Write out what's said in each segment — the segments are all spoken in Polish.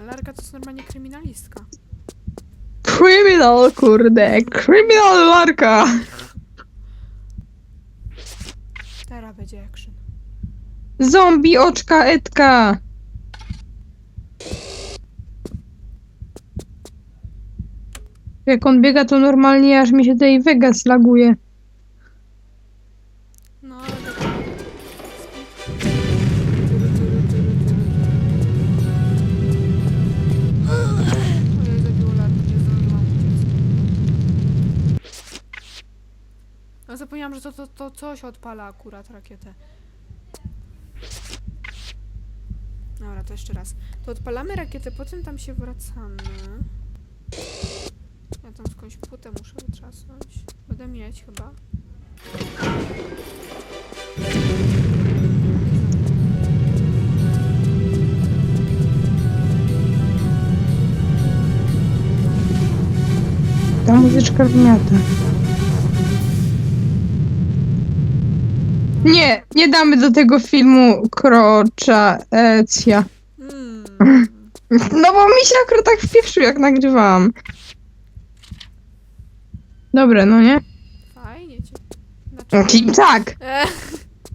Larka to jest normalnie kryminalistka. Criminal, kurde. Criminal Larka. Teraz będzie action. Zombie oczka Edka. Jak on biega, to normalnie aż mi się tutaj Vegas laguje. No zapomniałam, że to, to, to coś odpala akurat rakietę. Dobra, to jeszcze raz. To odpalamy rakietę, potem tam się wracamy. Ja tam skądś płytę muszę wytrzasnąć. Będę mieć chyba. Ta muzyczka wmiata. Nie, nie damy do tego filmu krocza Ecja. Mm. No bo mi się akurat tak wpieprzył, jak nagrywałam. Dobre, no nie? Fajnie cię. Znaczy... Ki- Tak, E,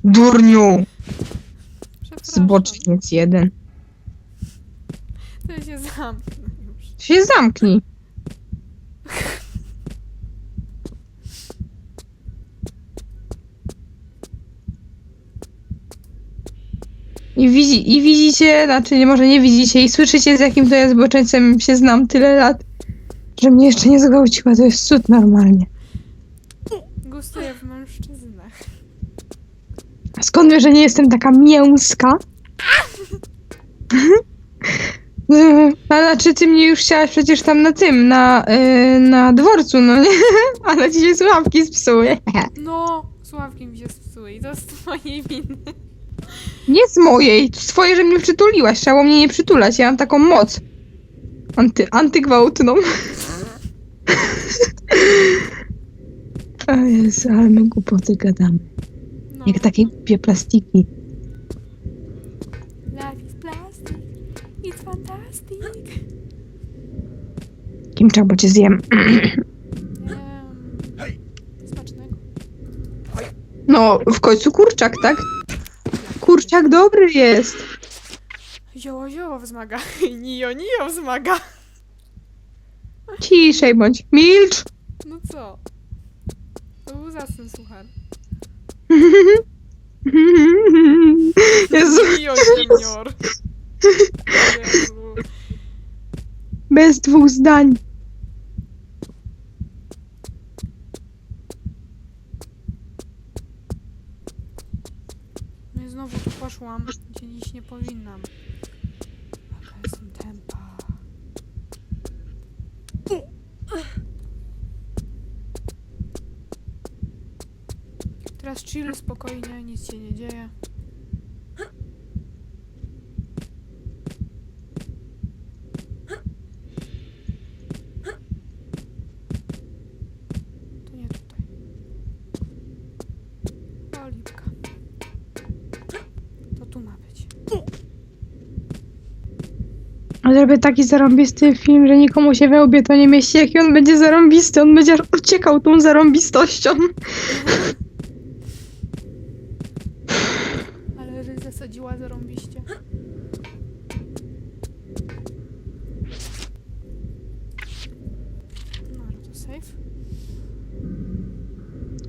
durniu. przepraszam. Zboczniec jeden. To się zamknę już. Się zamknij. I, widzi, I widzicie, znaczy nie, może nie widzicie i słyszycie z jakim to jest zboczeńcem się znam tyle lat, że mnie jeszcze nie zgwałciła, to jest cud normalnie. Gustuję w mężczyznach. A skąd wiesz, że nie jestem taka mięska? A znaczy ty mnie już chciałaś przecież tam na tym, na, yy, na dworcu, no nie? Ale ci się słuchawki spsuły. No, sławki mi się spsuły i to z twojej winy. Nie z mojej, swoje, że mnie przytuliłaś, trzeba było mnie nie przytulać, ja mam taką moc. Anty, antygwałtną. O Jezu, ale my głupoty gadamy. No. Jak takie głupie plastiki. Life is plastic. It's fantastic. Kimczak, bo cię zjem. Smacznego. No, w końcu kurczak, tak? Kurczak dobry jest. Zioło, zioło wzmaga. Nio, nio wzmaga. Ciszej bądź. Milcz. No co? To był zacny suchar. Jezu, senior. Jezu. bez dwóch zdań. No i znowu tu poszłam, gdzie nie powinnam. Jaka jestem tempa. Teraz chill, spokojnie, nic się nie dzieje. To nie tutaj. O, lipka. To tu ma być. Zrobię taki zarąbisty film, że nikomu się we łbie to nie mieści. Jaki on będzie zarąbisty, on będzie uciekał tą zarąbistością. Ale że zasadziła zarąbiście. No.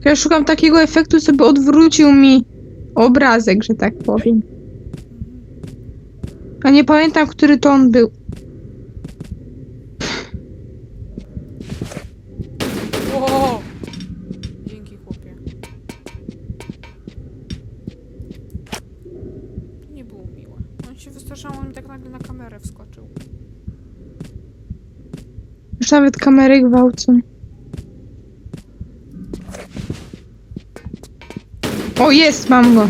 Ja szukam takiego efektu, co by odwrócił mi obrazek, że tak powiem. A nie pamiętam, który to on był. O! Dzięki chłopie. Nie było miłe. On się wystraszał, on mi tak nagle na kamerę wskoczył. Już nawet kamery gwałcą. O, jest, mam go.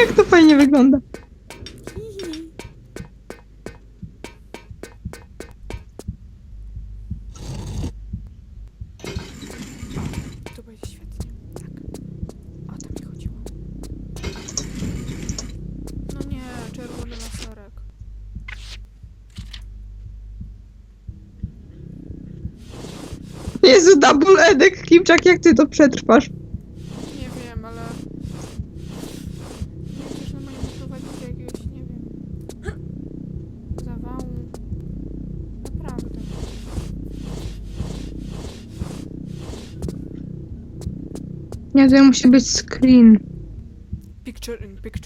Jak to fajnie wygląda. Jezu, double edek, Kimczak, jak ty to przetrwasz? Nie wiem, ale... Nie chcesz na moim doprowadzić do jakiegoś, nie wiem... Zawału. Naprawdę. Nie, to musi być screen. Picture in picture.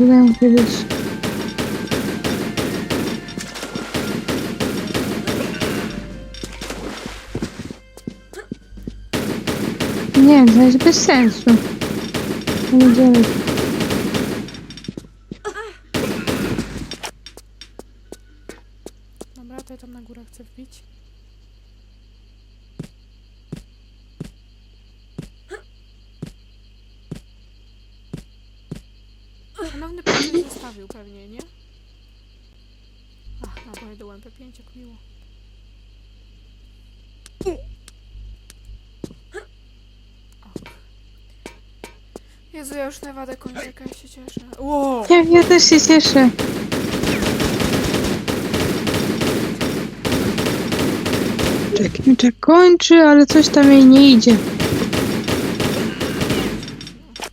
Musi być. Nie, to jest bez sensu. Nie działa. Dobra, to ja tam na górę chcę wbić. Szanowny pan coś zostawił pewnie, nie? Ach, naboje do MP5, jak miło. Jezu, ja już Nevadę kończę, jaka ja się cieszę. Wow! Ja, ja też się cieszę. Czekimczak kończy, ale coś tam jej nie idzie. No,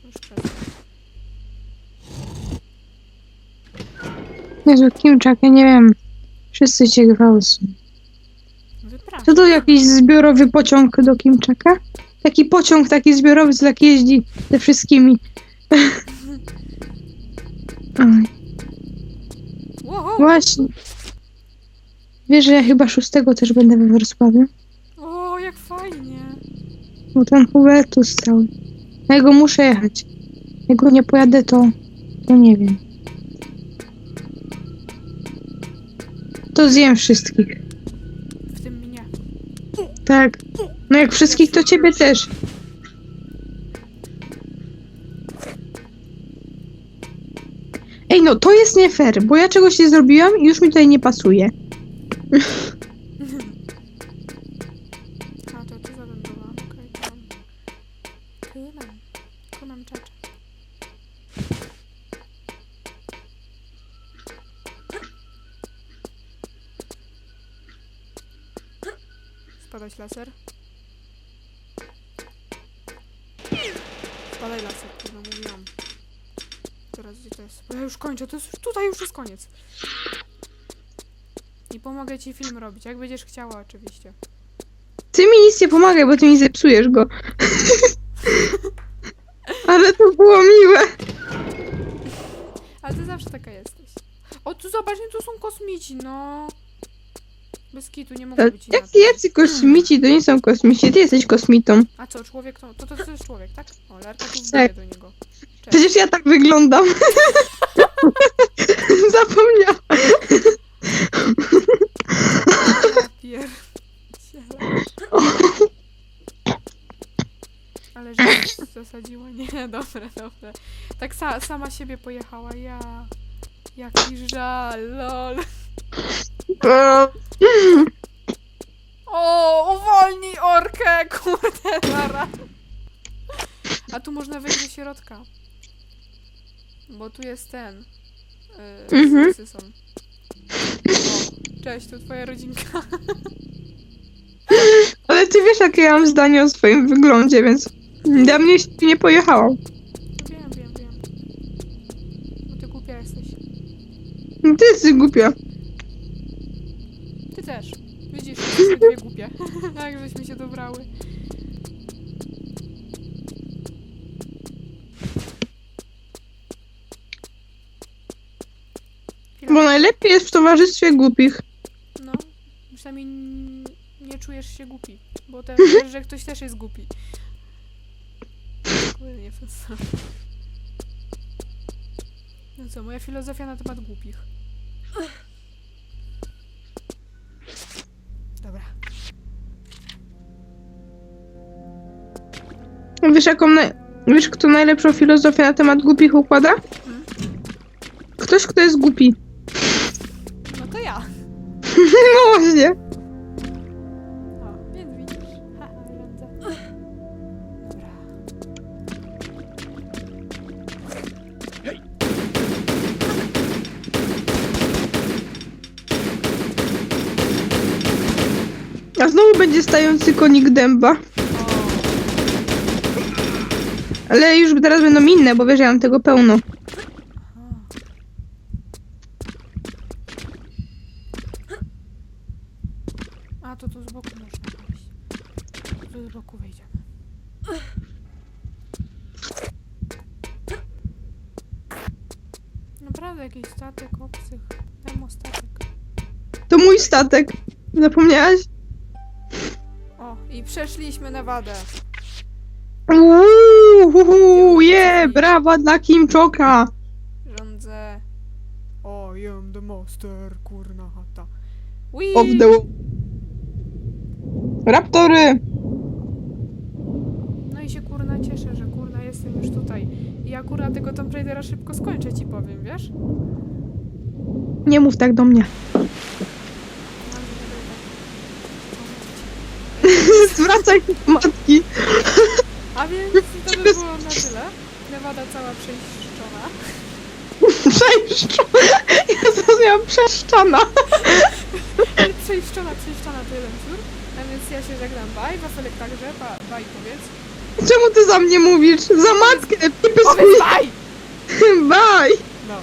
już przestań. Jezu, Kimczak, ja nie wiem. Wszyscy cię gwałcą. Co to jakiś zbiorowy pociąg do Kimczaka? Taki pociąg, taki zbiorowy, co tak jeździ ze wszystkimi. Oj, Wow! właśnie. Wiesz, że ja chyba szóstego też będę we Wrocławiu? O, jak fajnie! Bo ten Hubertus cały. Na jego muszę jechać. Jak go nie pojadę, to... to nie wiem. To zjem wszystkich. W tym mnie. Tak. No jak wszystkich, to ciebie też. Ej, no to jest nie fair, bo ja czegoś nie zrobiłam i już mi tutaj nie pasuje. A, to tu zawędrowałam, okej, okay, mam. Kunam czacza. Spadać laser. Spadaj laser, kurwa, mówiłam. Teraz gdzie to jest? Bo ja już kończę, to jest już, tutaj już jest koniec. I pomogę ci film robić, jak będziesz chciała oczywiście. Ty mi nic nie pomagaj, bo ty mi zepsujesz go. Ale to było miłe. Ale ty zawsze taka jesteś. O, tu zobacz, nie, tu są kosmici, no. Bez kitu, nie mogę być Jak inaczej. jacy kosmici, to nie są kosmici, ty jesteś kosmitą. A co, człowiek to, to, to, to jest człowiek, tak? O, Lerka tu wbije Tak. do niego. Przecież ja tak wyglądam. Zapomniałam. Ja pier... Ale że zasadziła? Nie, dobre, dobre. Tak sa sama siebie pojechała, ja... Jaki żal, lol. O, uwolnij orkę, kurde, Lara. A tu można wejść do środka. Bo tu jest ten. Yy, Mhm. są. O, cześć, to twoja rodzinka. Ale ty wiesz, jakie ja mam zdanie o swoim wyglądzie, więc dla mnie się nie pojechało. Wiem, wiem, wiem. Bo ty głupia jesteś. Ty jesteś głupia. Też. Widzisz, jesteśmy dwie głupie. Jak żeśmy się dobrały. Bo najlepiej jest w towarzystwie głupich. No, przynajmniej n- nie czujesz się głupi, bo też wiesz, że ktoś też jest głupi. Kurde, nie w ten sam. No co, moja filozofia na temat głupich. Wiesz, jaką na... Wiesz, kto najlepszą filozofię na temat głupich układa? Ktoś, kto jest głupi. No właśnie. O, więc widzisz. Haha, rządzę. Dobra. A znowu będzie stający konik dęba. Ale już teraz będą inne, bo wiesz, ja mam tego pełno. A to tu z boku można wejść. Tu z boku wejdziemy. Naprawdę jakiś statek obcych. Termostatek. To mój statek. Zapomniałaś? O, i przeszliśmy Nevadę. Uuu, je, brawa dla Kim Choka. Rządzę. I am the master, kurna chata. Whee! Of the... Raptory. No i się kurna cieszę, że kurna jestem już tutaj. I akurat tego Tomb Raidera szybko skończę ci powiem, wiesz? Nie mów tak do mnie. Zwracaj matki. A więc to by było na tyle. Nevada cała przeiszczona. Przejszczona. Ja zrozumiałam przeszczana. Przeiszczona, przeiszczona to jeden wzór. A więc ja się żegnam. Bye, Wafelek także. Ba, bye powiedz. Czemu ty za mnie mówisz? Za matkę. Powiedz bye! Bye. No.